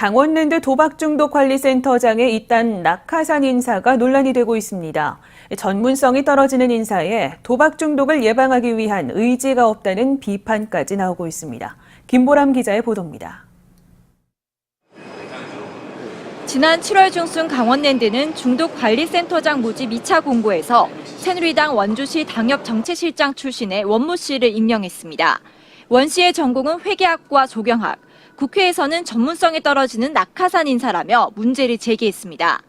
강원랜드 도박중독관리센터장의 잇단 낙하산 인사가 논란이 되고 있습니다. 전문성이 떨어지는 인사에 도박 중독을 예방하기 위한 의지가 없다는 비판까지 나오고 있습니다. 김보람 기자의 보도입니다. 지난 7월 중순 강원랜드는 중독관리센터장 모집 2차 공고에서 새누리당 원주시 당협 정책실장 출신의 원모 씨를 임명했습니다. 원 씨의 전공은 회계학과 조경학, 국회에서는 전문성이 떨어지는 낙하산 인사라며 문제를 제기했습니다.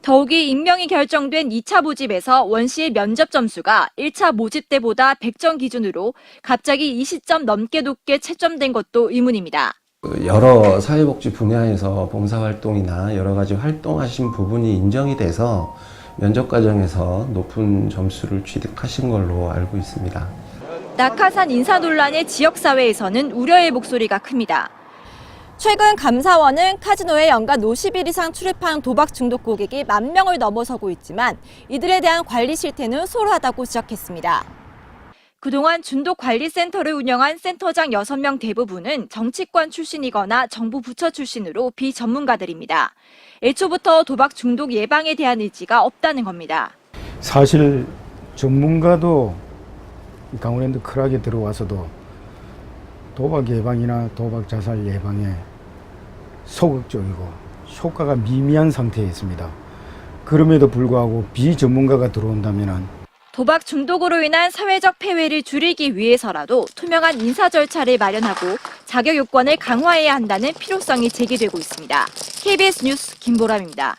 더욱이 임명이 결정된 2차 모집에서 원 씨의 면접 점수가 1차 모집 때보다 100점 기준으로 갑자기 20점 넘게 높게 채점된 것도 의문입니다. 그 여러 사회복지 분야에서 봉사활동이나 여러 가지 활동하신 부분이 인정이 돼서 면접 과정에서 높은 점수를 취득하신 걸로 알고 있습니다. 낙하산 인사 논란의 지역사회에서는 우려의 목소리가 큽니다. 최근 감사원은 카지노에 연간 50일 이상 출입한 도박 중독 고객이 만 명을 넘어서고 있지만 이들에 대한 관리 실태는 소홀하다고 지적했습니다. 그동안 중독관리센터를 운영한 센터장 6명 대부분은 정치권 출신이거나 정부 부처 출신으로 비전문가들입니다. 애초부터 도박 중독 예방에 대한 의지가 없다는 겁니다. 사실 전문가도 강원랜드 크락에 들어와서도 도박 예방이나 도박 자살 예방에 소극적이고 효과가 미미한 상태에 있습니다. 그럼에도 불구하고 비전문가가 들어온다면 도박 중독으로 인한 사회적 폐해를 줄이기 위해서라도 투명한 인사 절차를 마련하고 자격 요건을 강화해야 한다는 필요성이 제기되고 있습니다. KBS 뉴스 김보람입니다.